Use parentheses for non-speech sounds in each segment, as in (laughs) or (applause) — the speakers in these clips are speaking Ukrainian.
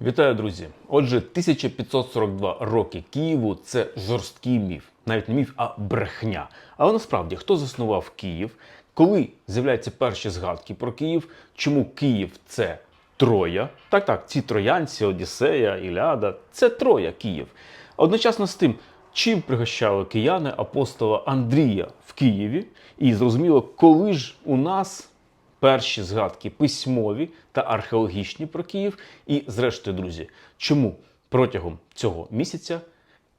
Вітаю, друзі! Отже, 1542 роки Києву це жорсткий міф, навіть не міф, а брехня. Але насправді хто заснував Київ? Коли з'являються перші згадки про Київ? Чому Київ це Троя? Так, так, ці троянці, Одіссея, Іляда це Троя Київ. Одночасно з тим, чим пригощали кияни апостола Андрія в Києві, і зрозуміло, коли ж у нас перші згадки письмові та археологічні про Київ. І, зрештою, друзі, чому протягом цього місяця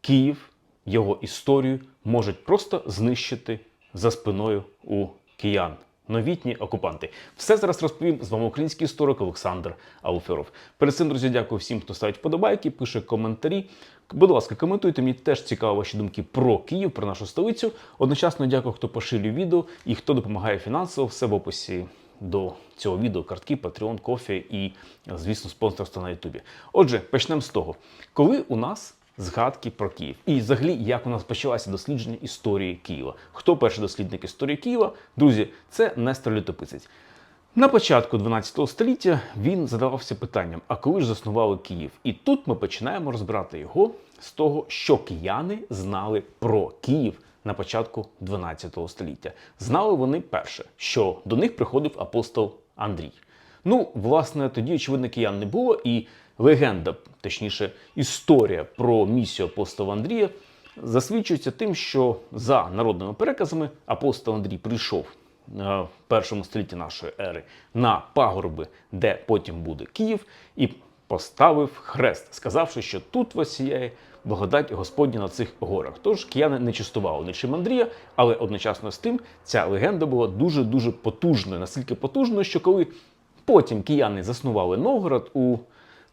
Київ, його історію можуть просто знищити за спиною у киян. Новітні окупанти. Все зараз розповім з вами український історик Олександр Ауферов. Перед цим, друзі, дякую всім, хто ставить вподобайки, пише коментарі. Будь ласка, коментуйте. Мені теж цікаво ваші думки про Київ, про нашу столицю. Одночасно дякую, хто поширює відео і хто допомагає фінансово. Все в описі до цього відео картки, Patreon, кофе і, звісно, спонсорство на Ютубі. Отже, почнемо з того, коли у нас згадки про Київ, і взагалі як у нас почалося дослідження історії Києва. Хто перший дослідник історії Києва? Друзі, це Нестор Літописець. На початку 12 століття він задавався питанням: а коли ж заснували Київ? І тут ми починаємо розбирати його з того, що кияни знали про Київ на початку 12 століття. Знали вони перше, що до них приходив апостол Андрій. Ну, власне, тоді, очевидно, киян не було, і легенда, точніше, історія про місію апостола Андрія засвідчується тим, що за народними переказами апостол Андрій прийшов е, в першому столітті нашої ери на пагорби, де потім буде Київ, і поставив хрест, сказавши, що тут вас сіяє благодать Господня на цих горах. Тож кияни не частували нічим Андрія, але одночасно з тим ця легенда була дуже дуже потужною, настільки потужною, що коли потім кияни заснували Новгород у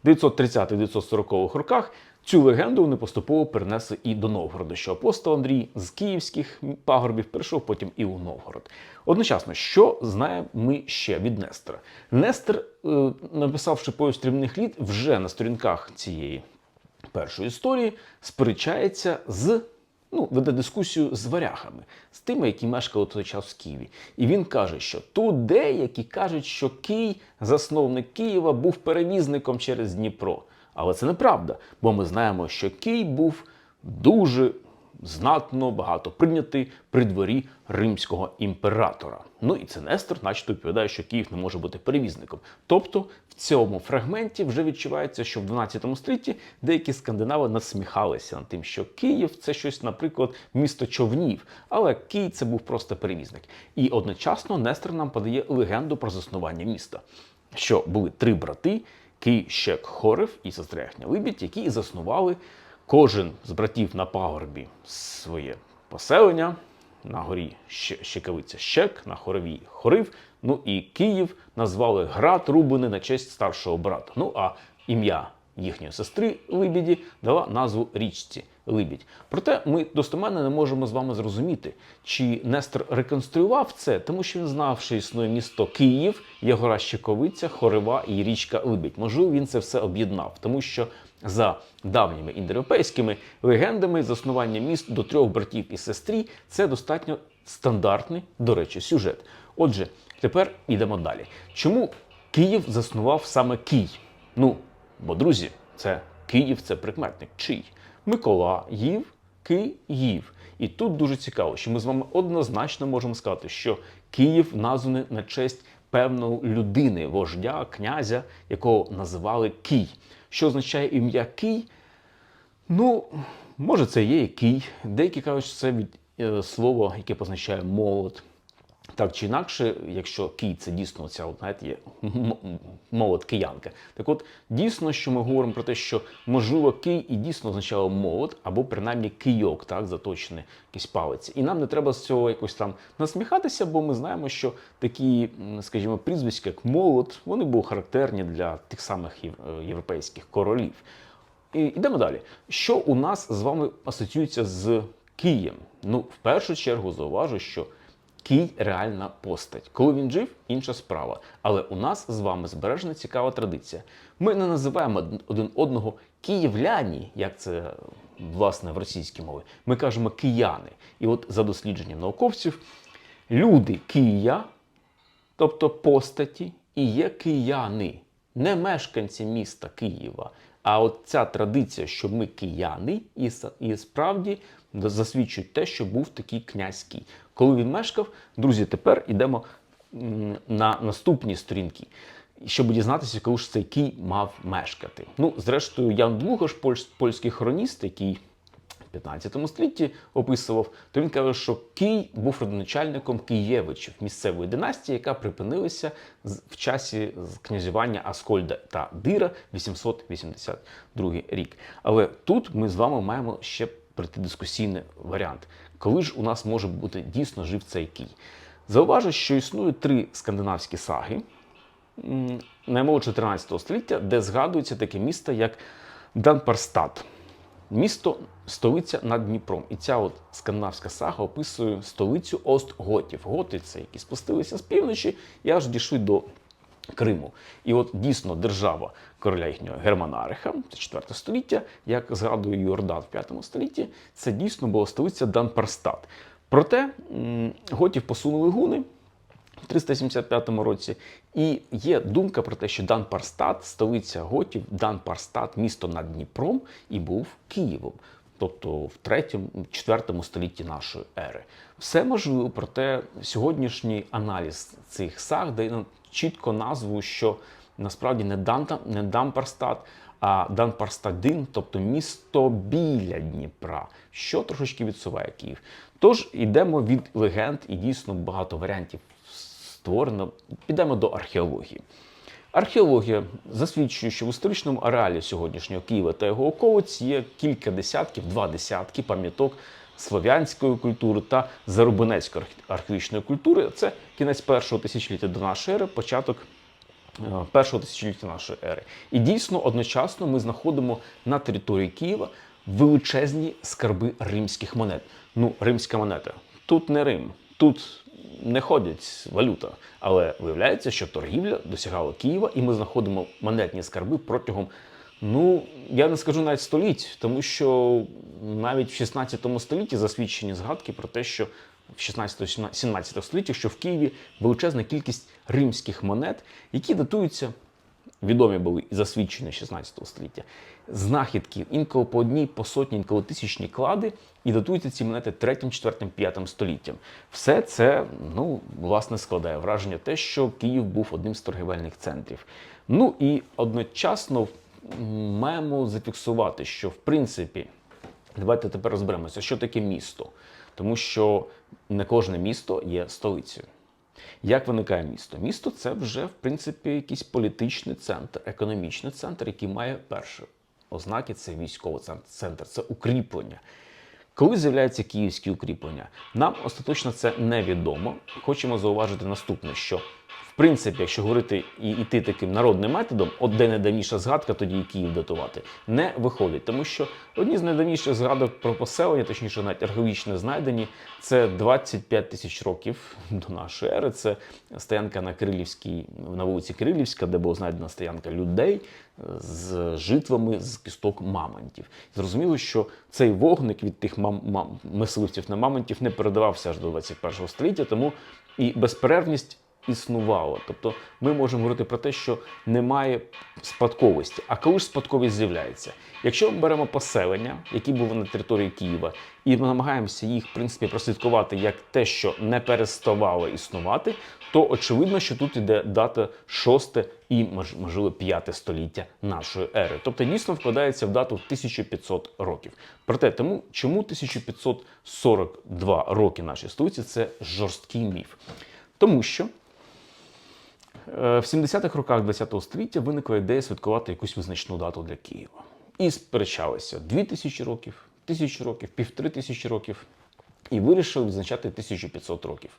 930-940 роках. Цю легенду вони поступово перенесли і до Новгорода, що апостол Андрій з київських пагорбів перейшов потім і у Новгород. Одночасно, що знаємо ми ще від Нестора? Нестор, е, написавши повість стрімних літ, вже на сторінках цієї першої історії сперечається з. Ну, веде дискусію з варягами, з тими, які мешкали в той час в Києві. І він каже, що тут деякі кажуть, що Кий, засновник Києва, був перевізником через Дніпро. Але це неправда, бо ми знаємо, що Кий був дуже знатно багато прийнятий при дворі римського імператора. Ну і це Нестор, начебто, відповідає, що Київ не може бути перевізником. Тобто в цьому фрагменті вже відчувається, що в 12 столітті деякі скандинави насміхалися над тим, що Київ це щось, наприклад, місто човнів, але Київ це був просто перевізник. І одночасно Нестор нам подає легенду про заснування міста, що були три брати. Кий, Щек, Хорев і сестра їхня Либідь, які заснували кожен з братів на пагорбі своє поселення. На горі Щекавиця Щек, на хорові Хорив. Ну і Київ назвали град Рубини на честь старшого брата. Ну а ім'я їхньої сестри Либіді дала назву річці Либідь. Проте ми достеменно не можемо з вами зрозуміти, чи Нестор реконструював це, тому що він знав, що існує місто Київ, є гора Щековиця, Хорива і річка Либідь. Можливо, він це все об'єднав, тому що за давніми індоєвропейськими легендами заснування міст до трьох братів і сестрі це достатньо стандартний, до речі, сюжет. Отже, тепер йдемо далі. Чому Київ заснував саме Кій? Ну, бо друзі, це Київ, це прикметник. Чий? Миколаїв, Київ. І тут дуже цікаво, що ми з вами однозначно можемо сказати, що Київ названий на честь певної людини, вождя, князя, якого називали Кій. Що означає ім'я Кій? Ну, може, це є і кій. Деякі кажуть, що це від е, слова, яке позначає молот. Так чи інакше, якщо кій це дійсно ця, от, знаєте, є молот киянка. Так от, дійсно, що ми говоримо про те, що можливо кий і дійсно означало молот, або принаймні кийок, так, заточений якийсь палець. І нам не треба з цього якось там насміхатися, бо ми знаємо, що такі, скажімо, прізвиська, як молот, вони були характерні для тих самих е, європейських королів. І йдемо далі. Що у нас з вами асоціюється з Києм? Ну, в першу чергу зауважу, що Кій реальна постать. Коли він жив, інша справа. Але у нас з вами збережена цікава традиція. Ми не називаємо один одного київляні, як це власне в російській мові. Ми кажемо кияни. І от за дослідженням науковців, люди Кия, тобто постаті, і є кияни. не мешканці міста Києва. А от ця традиція, що ми кияни, і справді засвідчують те, що був такий князь Кій. Коли він мешкав, друзі, тепер йдемо на наступні сторінки, щоб дізнатися, коли ж цей Кій мав мешкати. Ну, зрештою, Ян Длугош, польський хроніст, який в 15 столітті описував, то він каже, що Кій був родоначальником Києвичів, місцевої династії, яка припинилася в часі князювання Аскольда та Дира 882 рік. Але тут ми з вами маємо ще пройти дискусійний варіант. Коли ж у нас може бути дійсно жив цей Кій? Зауважу, що існує три скандинавські саги, м, наймого 14 століття, де згадується таке місто, як Данпарстад. Місто столиця над Дніпром. І ця от скандинавська сага описує столицю Остготів. Готи це які спустилися з півночі і аж дійшли до Криму. І от дійсно держава короля їхнього Германариха, це 4 століття, як згадує Йордан в 5 столітті, це дійсно була столиця Данпарстад. Проте готів посунули гуни. В 375 році. І є думка про те, що Данпарстад, столиця готів, Данпарстад, місто над Дніпром, і був Києвом, тобто в 3-4 столітті нашої ери. Все можливо, проте сьогоднішній аналіз цих саг дає нам чітко назву, що насправді не Данта, не Дампарстад, а Данпарстадин, тобто місто біля Дніпра, що трошечки відсуває Київ. Тож йдемо від легенд, і дійсно багато варіантів створено. Підемо до археології. Археологія засвідчує, що в історичному ареалі сьогоднішнього Києва та його околиць є кілька десятків, два десятки пам'яток слов'янської культури та зарубинецької архе- археологічної культури. Це кінець першого тисячоліття до нашої ери, початок е, першого тисячоліття нашої ери. І дійсно одночасно ми знаходимо на території Києва величезні скарби римських монет. Ну, римська монета. Тут не Рим, тут не ходять валюта. Але виявляється, що торгівля досягала Києва, і ми знаходимо монетні скарби протягом. Ну, я не скажу навіть століть, тому що навіть в 16 столітті засвідчені згадки про те, що в 16-17 столітті, що в Києві величезна кількість римських монет, які датуються відомі були і засвідчені 16 століття. Знахідки інколи по одній, по сотні, інколи тисячні клади, і датуються ці монети 3, 4, 5 століттям. Все це, ну, власне, складає враження те, що Київ був одним з торгівельних центрів. Ну і одночасно маємо зафіксувати, що в принципі, давайте тепер розберемося, що таке місто. Тому що не кожне місто є столицею. Як виникає місто? Місто це вже, в принципі, якийсь політичний центр, економічний центр, який має перше ознаки це військовий цен- центр, це укріплення. Коли з'являються київські укріплення, нам остаточно це невідомо. Хочемо зауважити наступне, що принципі, якщо говорити і йти таким народним методом, от де найдавніша згадка, тоді і Київ датувати, не виходить, тому що одні з найдавніших згадок про поселення, точніше, навіть археологічно знайдені, це 25 тисяч років до нашої ери. Це стоянка на Кирилівській, на вулиці Кирилівська, де була знайдена стоянка людей е, з житвами з кісток мамонтів. Зрозуміло, що цей вогник від тих мам- мам- мисливців на мамонтів не передавався аж до 21 століття, тому і безперервність існувала. Тобто ми можемо говорити про те, що немає спадковості. А коли ж спадковість з'являється? Якщо ми беремо поселення, які були на території Києва, і ми намагаємося їх, в принципі, прослідкувати як те, що не переставало існувати, то очевидно, що тут іде дата 6 і можливо 5 століття нашої ери. Тобто дійсно вкладається в дату 1500 років. Проте тому, чому 1542 роки нашої столиці це жорсткий міф. Тому що В 70-х роках ХХ століття виникла ідея святкувати якусь визначну дату для Києва. І сперечалися 2000 років, 1000 років, півтори тисячі років. І вирішили відзначати 1500 років.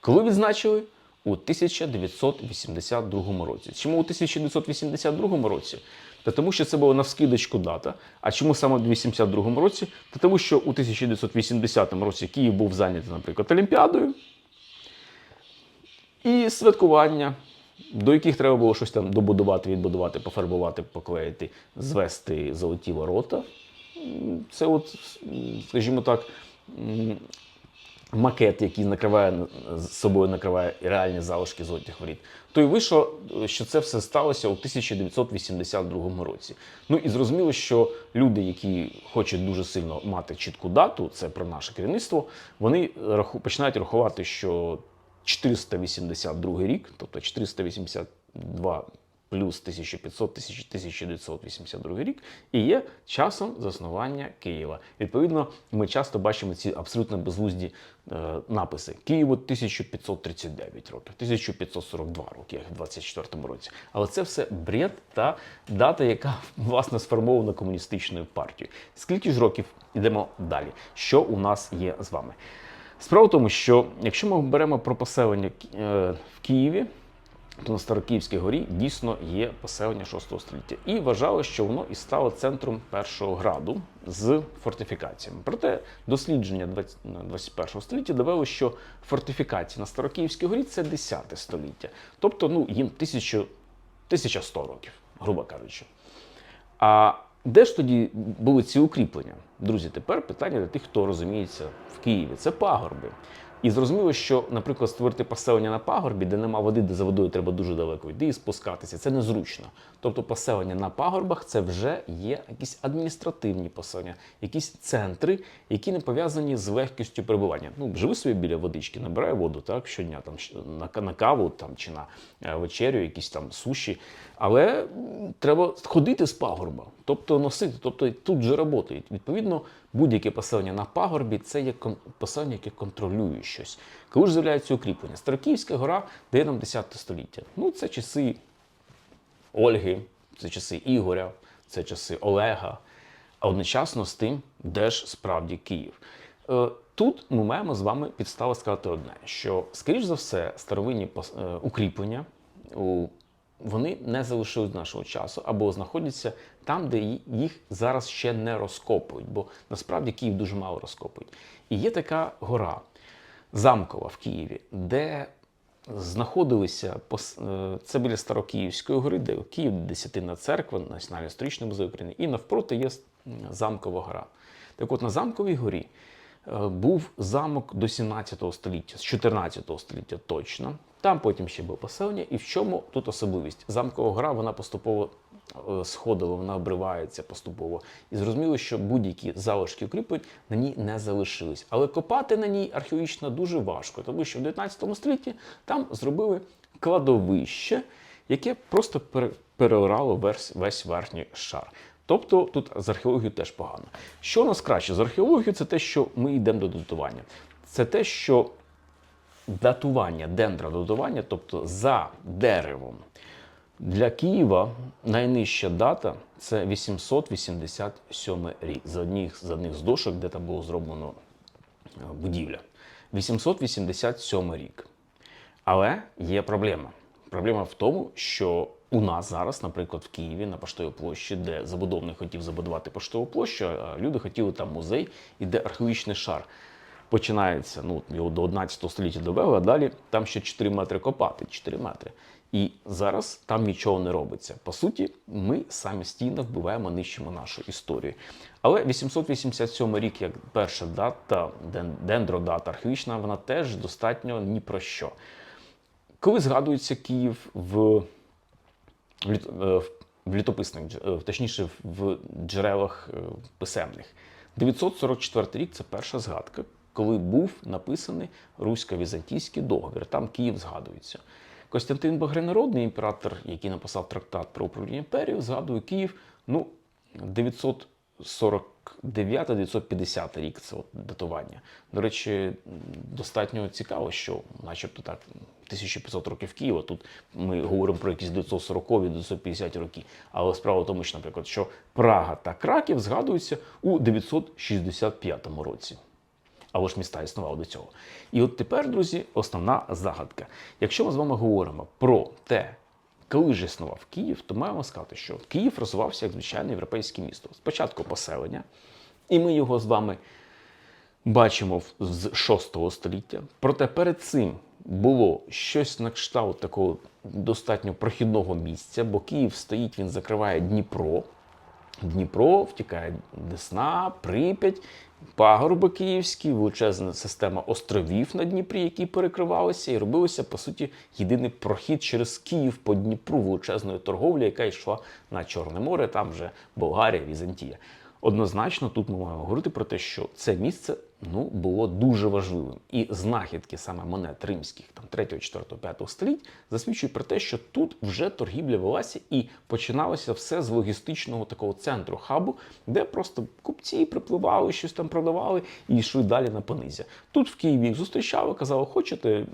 Коли відзначили? У 1982 році. Чому у 1982 році? Та тому, що це була навскидочку дата. А чому саме у 1982 році? Та тому, що у 1980 році Київ був зайнятий, наприклад, Олімпіадою і святкування, до яких треба було щось там добудувати, відбудувати, пофарбувати, поклеїти, звести золоті ворота. Це, от, скажімо так, макет, який накриває з собою накриває реальні залишки золотих воріт, то й вийшло, що це все сталося у 1982 році. Ну і зрозуміло, що люди, які хочуть дуже сильно мати чітку дату, це про наше керівництво, вони починають рахувати, що 482 рік, тобто 482 плюс 1500 1982 рік, і є часом заснування Києва. Відповідно, ми часто бачимо ці абсолютно безглузді е, написи: Києву 1539 років, 1542 роки, як в 24 році. Але це все бред та дата, яка (laughs) власне сформована комуністичною партією. Скільки ж років йдемо далі? Що у нас є з вами? Справа в тому, що якщо ми беремо про поселення е, в Києві, то на Старокиївській горі дійсно є поселення 6 століття. І вважали, що воно і стало центром першого граду з фортифікаціями. Проте дослідження 21 століття довело, що фортифікації на Старокиївській горі це 10 століття. Тобто ну, їм 1000, 1100 років, грубо кажучи. А де ж тоді були ці укріплення? Друзі, тепер питання для тих, хто розуміється в Києві. Це пагорби. І зрозуміло, що, наприклад, створити поселення на пагорбі, де нема води, де за водою треба дуже далеко йти і спускатися, це незручно. Тобто поселення на пагорбах це вже є якісь адміністративні поселення, якісь центри, які не пов'язані з легкістю перебування. Ну, живи собі біля водички, набирай воду так, щодня там на, на каву там, чи на е, вечерю, якісь там суші. Але треба ходити з пагорба, тобто носити, тобто тут же працюють. Відповідно, будь-яке поселення на пагорбі це є поселення, яке контролює щось. Коли ж з'являються укріплення? Старокиївська гора дає нам 10 століття. Ну, це часи Ольги, це часи Ігоря, це часи Олега. А одночасно з тим, де ж справді Київ. Е, Тут ми маємо з вами підстави сказати одне: що, скоріш за все, старовинні е, укріплення у- вони не залишились нашого часу або знаходяться там, де їх зараз ще не розкопують, бо насправді Київ дуже мало розкопують. І є така гора Замкова в Києві, де знаходилися е, це біля Старокиївської гори, де Київ, Десятинна церква, Національний історичний музей України, і навпроти є Замкова гора. Так от на Замковій горі був замок до 17 століття, з 14 століття точно. Там потім ще було поселення. І в чому тут особливість? Замкова гора вона поступово е, сходила, вона обривається поступово. І зрозуміло, що будь-які залишки укріплень на ній не залишились. Але копати на ній археологічно дуже важко, тому що в 19 столітті там зробили кладовище, яке просто пере- переорало весь верхній шар. Тобто тут з археологією теж погано. Що у нас краще з археологією, це те, що ми йдемо до датування. Це те, що датування, дендродатування, тобто за деревом. Для Києва найнижча дата це 887 рік. За одних, за одних з дошок, де там було зроблено е, будівля. 887 рік. Але є проблема. Проблема в тому, що у нас зараз, наприклад, в Києві на Поштовій площі, де забудовник хотів забудувати поштову площу, а люди хотіли там музей, і де археологічний шар починається. Ну, його до 11 століття довели, а далі там ще 4 метри копати, 4 метри. І зараз там нічого не робиться. По суті, ми самостійно вбиваємо, нищимо нашу історію. Але 887 рік, як перша дата, дендродата археологічна, вона теж достатньо ні про що. Коли згадується Київ в, е, в літописних, е, точніше, в джерелах е, писемних, 944 рік це перша згадка, коли був написаний русько-візантійський договір. Там Київ згадується. Костянтин Багрянародний, імператор, який написав трактат про управління імперією, згадує Київ ну, 949-950 рік це от датування. До речі, достатньо цікаво, що, начебто так, 1500 років Києва. Тут ми говоримо про якісь 940-950 роки. Але справа в тому, що, наприклад, що Прага та Краків згадуються у 965 році. Але ж міста існували до цього. І от тепер, друзі, основна загадка. Якщо ми з вами говоримо про те, коли ж існував Київ, то маємо сказати, що Київ розвивався як звичайне європейське місто. Спочатку поселення, і ми його з вами бачимо з 6 століття. Проте перед цим було щось на кшталт такого достатньо прохідного місця, бо Київ стоїть, він закриває Дніпро. Дніпро, втікає Десна, Прип'ять, пагорби київські, величезна система островів на Дніпрі, які перекривалися, і робилося, по суті, єдиний прохід через Київ по Дніпру величезної торговлі, яка йшла на Чорне море, там вже Болгарія, Візантія. Однозначно, тут ми маємо говорити про те, що це місце ну, було дуже важливим. І знахідки саме монет римських, там 3, 4, 5 століть, засвідчують про те, що тут вже торгівля велася і починалося все з логістичного такого центру хабу, де просто купці припливали, щось там продавали і йшли далі на понизя. Тут в Києві їх зустрічали, казали, хочете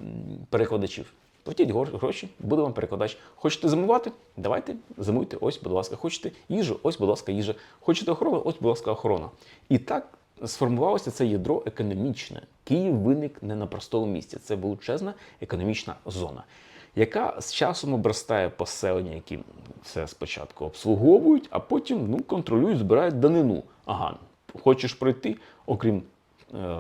перекладачів. Платіть гроші, буде вам перекладач. Хочете зимувати? Давайте зимуйте. Ось, будь ласка, хочете їжу, ось, будь ласка, їжа. Хочете охорону, ось, будь ласка, охорона. І так сформувалося це ядро економічне. Київ виник не на простому місці. Це величезна економічна зона, яка з часом обростає поселення, які це спочатку обслуговують, а потім ну, контролюють, збирають данину. Ага, хочеш пройти, окрім. Е,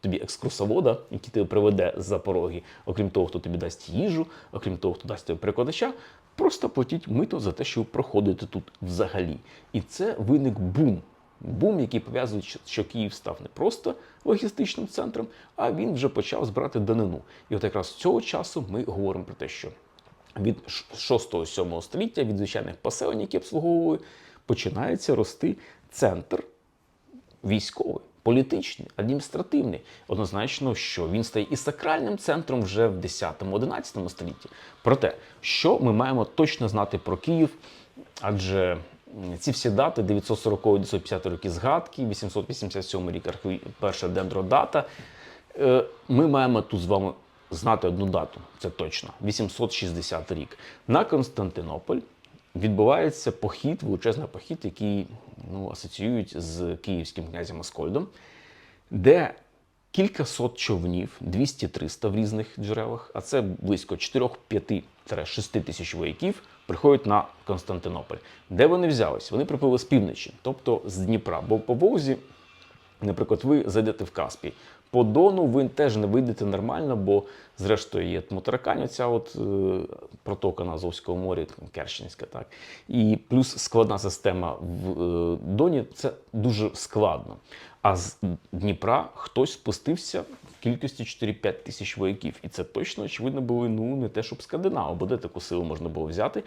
тобі екскурсовода, який тебе приведе за пороги, окрім того, хто тобі дасть їжу, окрім того, хто дасть тобі перекладача, просто платіть мито за те, що ви проходите тут взагалі. І це виник бум. Бум, який пов'язує, що- Київ став не просто логістичним центром, а він вже почав збирати данину. І от якраз з цього часу ми говоримо про те, що від 6-7 століття, від звичайних поселень, які обслуговували, починається рости центр військовий, політичний, адміністративний. Однозначно, що він стає і сакральним центром вже в 10-11 столітті. Проте, що ми маємо точно знати про Київ, адже ці всі дати 940-950 роки згадки, 887 рік перша дендродата. Е, Ми маємо тут з вами знати одну дату, це точно 860 рік. На Константинополь відбувається похід, величезний похід, який ну, асоціюють з київським князем Аскольдом, де кілька сот човнів, 200-300 в різних джерелах, а це близько 4-5-6 тисяч вояків, приходять на Константинополь. Де вони взялись? Вони припливли з півночі, тобто з Дніпра. Бо по Волзі Наприклад, ви зайдете в Каспій. По Дону ви теж не вийдете нормально, бо зрештою є Тмутаракань, оця от е, протока на Азовському морі, Керченська, так. І плюс складна система в е, Доні це дуже складно. А з Дніпра хтось спустився в кількості 4-5 тисяч вояків. І це точно, очевидно, були ну не те, щоб скандинави, бо де таку силу можна було взяти,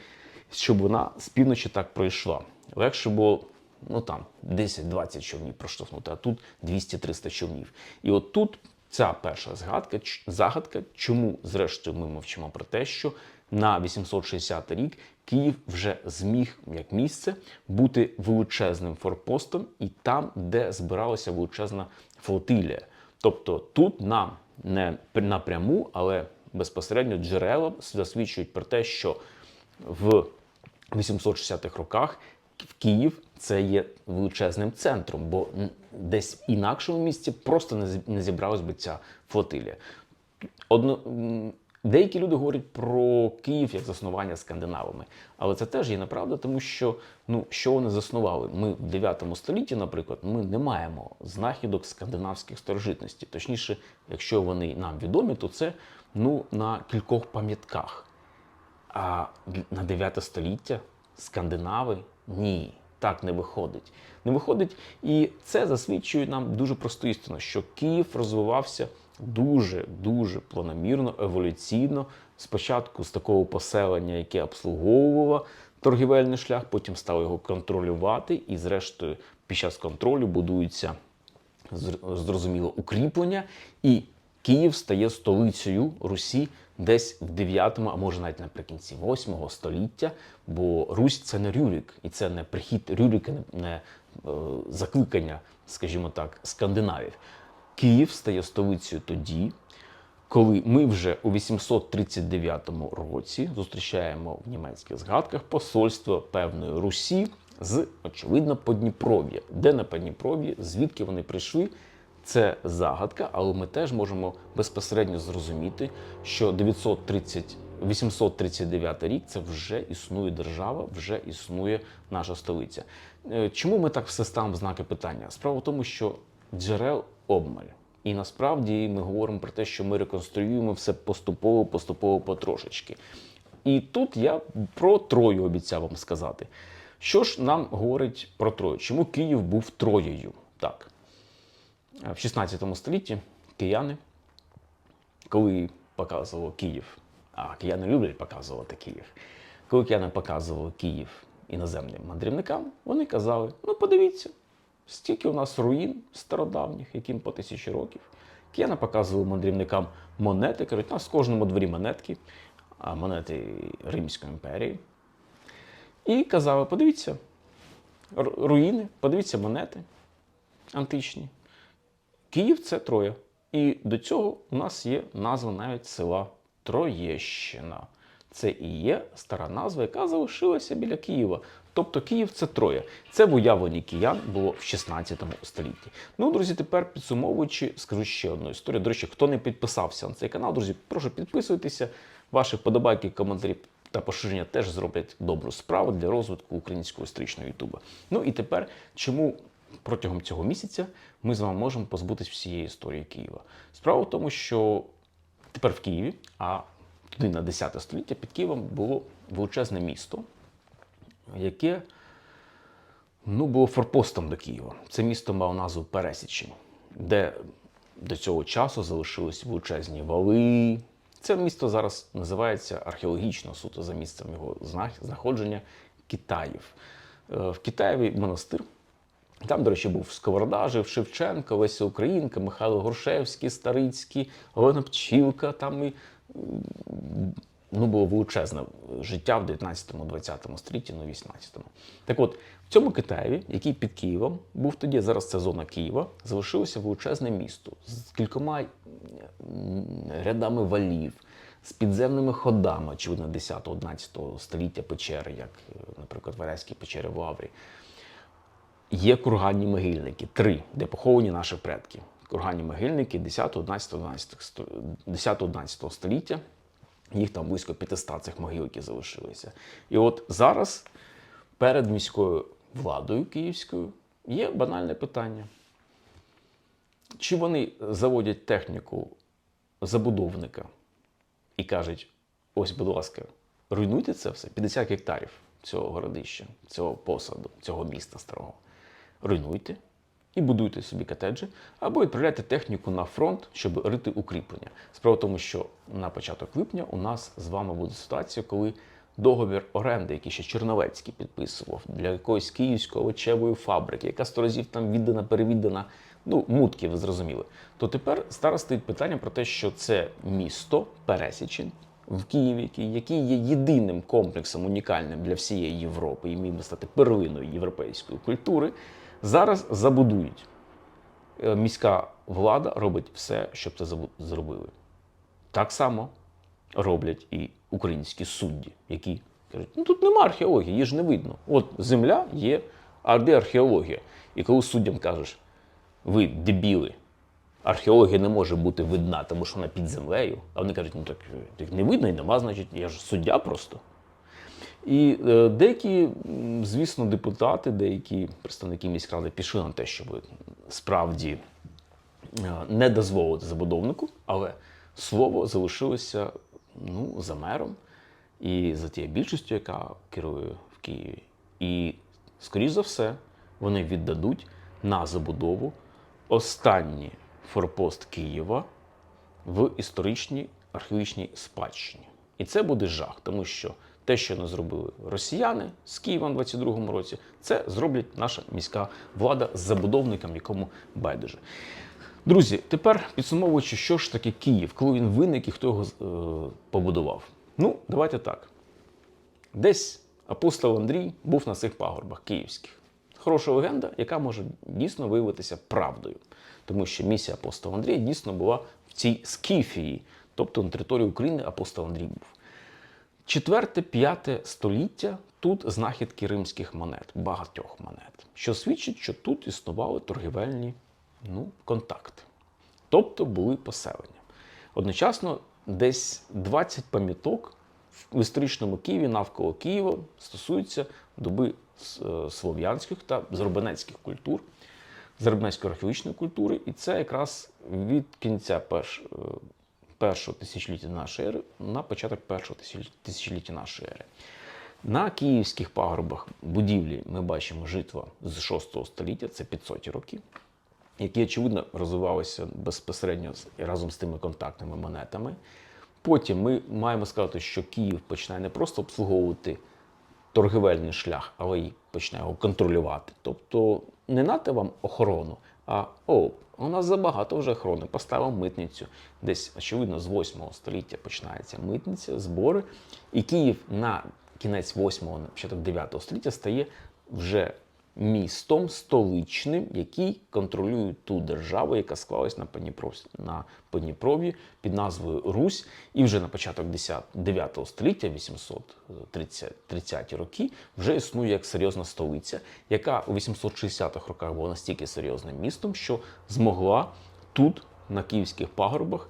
щоб вона з півночі так пройшла. Легше було ну там 10-20 човнів проштовхнути, а тут 200-300 човнів. І от тут ця перша згадка, загадка, чому зрештою ми мовчимо про те, що на 860 рік Київ вже зміг як місце бути величезним форпостом і там, де збиралася величезна флотилія. Тобто тут нам не напряму, але безпосередньо джерела засвідчують про те, що в 860-х роках в Київ це є величезним центром, бо десь інакшому місці просто не зібралась би ця флотилія. Одно, деякі люди говорять про Київ як заснування скандинавами, але це теж є неправда, тому що ну що вони заснували? Ми в 9 столітті, наприклад, ми не маємо знахідок скандинавських старожитностей. Точніше, якщо вони нам відомі, то це ну на кількох пам'ятках. А на 9 століття скандинави ні, так не виходить. Не виходить, і це засвідчує нам дуже просту істину, що Київ розвивався дуже дуже планомірно, еволюційно. Спочатку з такого поселення, яке обслуговувало торгівельний шлях, потім стало його контролювати, і, зрештою, під час контролю будуються зрозуміло укріплення, і Київ стає столицею Русі десь в 9, а може навіть наприкінці 8 століття. Бо Русь це не Рюрік, і це не прихід Рюріка, не, е, закликання, скажімо так, скандинавів. Київ стає столицею тоді, коли ми вже у 839 році зустрічаємо в німецьких згадках посольство певної Русі з, очевидно, Подніпров'я. Де на Подніпров'ї, звідки вони прийшли, це загадка, але ми теж можемо безпосередньо зрозуміти, що 930 839 рік це вже існує держава, вже існує наша столиця. Е, Чому ми так все ставимо в знаки питання? Справа в тому, що джерел обмаль. І насправді ми говоримо про те, що ми реконструюємо все поступово, поступово потрошечки. І тут я про Трою обіцяв вам сказати, Що ж нам говорить про Трою? Чому Київ був Троєю? Так. В 16 столітті кияни, коли показував Київ, а кияни люблять показувати Київ, коли кияни показували Київ іноземним мандрівникам, вони казали: ну подивіться, стільки у нас руїн стародавніх, яким по тисячі років. Кияни показували мандрівникам монети, кажуть, у нас в кожному дворі монетки, а монети Римської імперії. І казали, подивіться, руїни, подивіться монети античні. Київ це Троя. І до цього у нас є назва навіть села Троєщина. Це і є стара назва, яка залишилася біля Києва. Тобто Київ це Троя. Це в уявленні киян було в 16 столітті. Ну, друзі, тепер підсумовуючи, скажу ще одну історію. До речі, хто не підписався на цей канал, друзі, прошу підписуйтеся. Ваші вподобайки, коментарі та поширення теж зроблять добру справу для розвитку українського історичного Ютуба. Ну і тепер, чому протягом цього місяця ми з вами можемо позбутись всієї історії Києва? Справа в тому, що тепер в Києві, а туди на 10 століття під Києвом було величезне місто, яке ну, було форпостом до Києва. Це місто мало назву Пересічень, де до цього часу залишились величезні вали. Це місто зараз називається археологічно суто за місцем його знаходження Китаїв. Е, В Китаєві монастир. Там, до речі, був Сковорода, жив Шевченко, Леся Українка, Михайло Горшевський, Старицький, Олена Пчілка. Там і ну, було величезне життя в 19-20 столітті, ну 18-му. Так от, в цьому Китаєві, який під Києвом був тоді, зараз це зона Києва, залишилося величезне місто з кількома рядами валів, з підземними ходами, очевидно, 10-11 століття печери, як, наприклад, Варязькі печери в Лаврі. Є курганні могильники, три, де поховані наші предки. Курганні могильники 10, 11, 12, 10-11 століття. Їх там близько 500 цих могил, які залишилися. І от зараз перед міською владою київською є банальне питання. Чи вони заводять техніку забудовника і кажуть: ось, будь ласка, руйнуйте це все, 50 гектарів цього городища, цього посаду, цього міста старого. Руйнуйте і будуйте собі котеджі, або відправляйте техніку на фронт, щоб рити укріплення. Справа в тому, що на початок липня у нас з вами буде ситуація, коли договір оренди, який ще Черновецький підписував для якоїсь київської овочевої фабрики, яка сто разів там віддана, перевіддана, ну, мутки, ви зрозуміли. То тепер зараз стоїть питання про те, що це місто Пересічень в Києві, який- є єдиним комплексом унікальним для всієї Європи і міг би стати перлиною європейської культури, зараз забудують. Е, Міська влада робить все, щоб це зробили. Так само роблять і українські судді, які кажуть, ну тут нема археології, її ж не видно. От земля є, а де археологія? І коли суддям кажеш, ви дебіли, археологія не може бути видна, тому що вона під землею. А вони кажуть, ну так, так не видно і нема, значить, я ж суддя просто. І е, деякі, звісно, депутати, деякі представники міськради пішли на те, щоб справді е, не дозволити забудовнику, але слово залишилося ну, за мером і за тією більшістю, яка керує в Києві. І, скоріш за все, вони віддадуть на забудову останній форпост Києва в історичній археологічній спадщині. І це буде жах, тому що те, що не зробили росіяни з Києвом у 22-му році, це зроблять наша міська влада з забудовником, якому байдуже. Друзі, тепер підсумовуючи, що ж таке Київ, коли він виник і хто його е, побудував. Ну, давайте так. Десь апостол Андрій був на цих пагорбах київських. Хороша легенда, яка може дійсно виявитися правдою. Тому що місія апостола Андрія дійсно була в цій Скіфії, тобто на території України апостол Андрій був. Четверте-п'яте століття тут знахідки римських монет, багатьох монет, що свідчить, що тут існували торгівельні ну, контакти. Тобто були поселення. Одночасно десь 20 пам'яток в історичному Києві навколо Києва стосуються доби е, слов'янських та зарубинецьких культур, зарубинецької археологічної культури, і це якраз від кінця перш, е, першого тисячоліття нашої ери на початок першого тисячоліття нашої ери. На київських пагорбах будівлі ми бачимо житла з 6 століття, це 500 роки, які, очевидно, розвивалися безпосередньо разом з тими контактними монетами. Потім ми маємо сказати, що Київ починає не просто обслуговувати торгівельний шлях, але й почне його контролювати. Тобто не нати вам охорону, а о, у нас забагато вже охорони, поставив митницю. Десь, очевидно, з 8 століття починається митниця, збори. І Київ на кінець 8-го, початок 9 століття стає вже містом столичним, який контролює ту державу, яка склалась на, Подніпров... на Подніпров'ї під назвою Русь. І вже на початок 10... 9 століття, 830-ті роки, вже існує як серйозна столиця, яка у 860-х роках була настільки серйозним містом, що змогла тут, на київських пагорбах,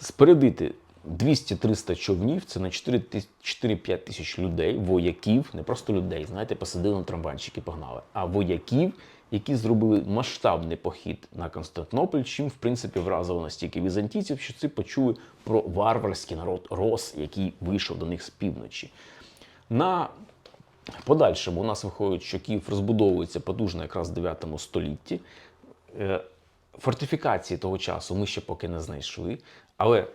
спередити 200-300 човнів, це на 4-5 тисяч людей, вояків, не просто людей, знаєте, посадили на трамвайчики, погнали, а вояків, які зробили масштабний похід на Константинополь, чим, в принципі, вразило настільки візантійців, що ці почули про варварський народ Рос, який вийшов до них з півночі. На подальшому у нас виходить, що Київ розбудовується потужно якраз в 9 столітті. Е, Фортифікації того часу ми ще поки не знайшли, але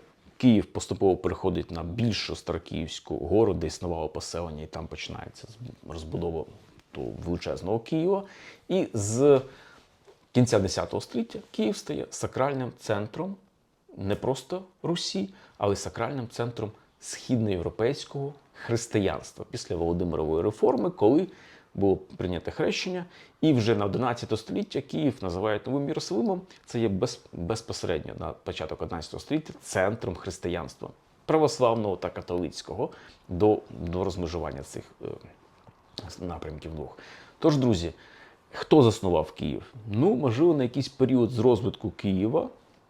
Київ поступово переходить на більшу Старокиївську гору, де існувало поселення, і там починається розбудова того величезного Києва. І з кінця X століття Київ стає сакральним центром не просто Русі, але сакральним центром східноєвропейського християнства після Володимирової реформи, коли було прийнято хрещення, і вже на 11 століття Київ називають новим Єрусалимом. Це є без, безпосередньо на початок 11 століття центром християнства православного та католицького до, до розмежування цих е, напрямків двох. Тож, друзі, хто заснував Київ? Ну, можливо, на якийсь період з розвитку Києва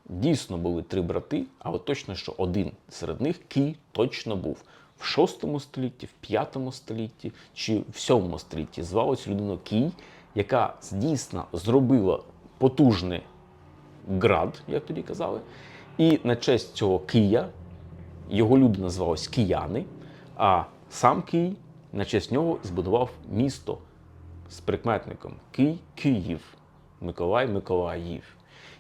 дійсно були три брати, але точно, що один серед них Кий точно був. В 6 столітті, в 5 столітті чи в 7 столітті звали цю людину Кій, яка дійсно зробила потужний град, як тоді казали. І на честь цього Кия його люди називались кияни, а сам Кий на честь нього збудував місто з прикметником Кий Київ, Миколай Миколаїв.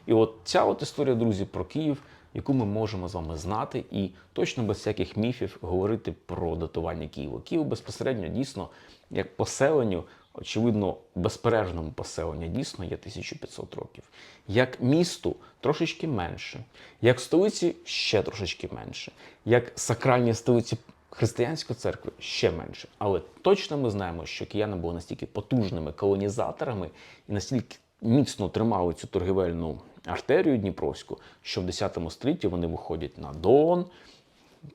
І от ця от історія, друзі, про Київ, яку ми можемо з вами знати, і точно без всяких міфів говорити про датування Києва. Київ безпосередньо дійсно як поселенню, очевидно, безперервному поселенню дійсно є 1500 років. Як місту трошечки менше, як столиці ще трошечки менше, як сакральній столиці християнської церкви ще менше. Але точно ми знаємо, що кияни були настільки потужними колонізаторами і настільки міцно тримали цю торгівельну артерію Дніпровську, що в 10 столітті вони виходять на Дон,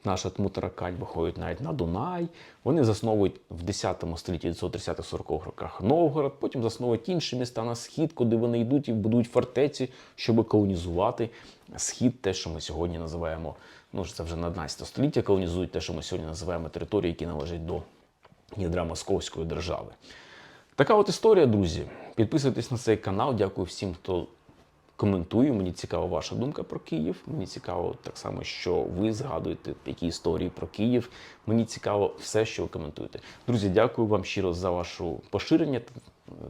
наша Тмутаракань виходить навіть на Дунай. Вони засновують в 10 столітті 930-40 роках Новгород, потім засновують інші міста на схід, куди вони йдуть і будують фортеці, щоб колонізувати схід, те, що ми сьогодні називаємо, ну це вже на 11 століття колонізують те, що ми сьогодні називаємо території, які належать до ядра Московської держави. Така от історія, друзі. Підписуйтесь на цей канал. Дякую всім, хто коментує. Мені цікава ваша думка про Київ. Мені цікаво так само, що ви згадуєте які історії про Київ. Мені цікаво все, що ви коментуєте. Друзі, дякую вам щиро за вашу поширення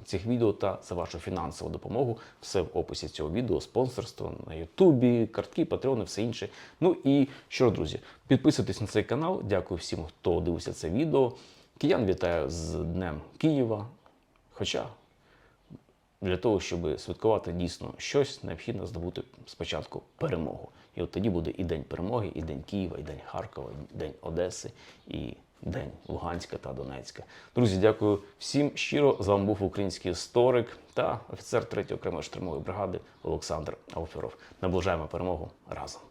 цих відео та за вашу фінансову допомогу. Все в описі цього відео, спонсорство на Ютубі, картки, патреони, все інше. Ну і що, друзі, підписуйтесь на цей канал. Дякую всім, хто дивився це відео. Киян вітаю з Днем Києва. Хоча для того, щоб святкувати дійсно щось, необхідно здобути спочатку перемогу. І от тоді буде і День перемоги, і День Києва, і День Харкова, і День Одеси, і День Луганська та Донецька. Друзі, дякую всім щиро. З вами був український історик та офіцер 3-ї окремої штурмової бригади Олександр Алферов. Наближаємо перемогу разом.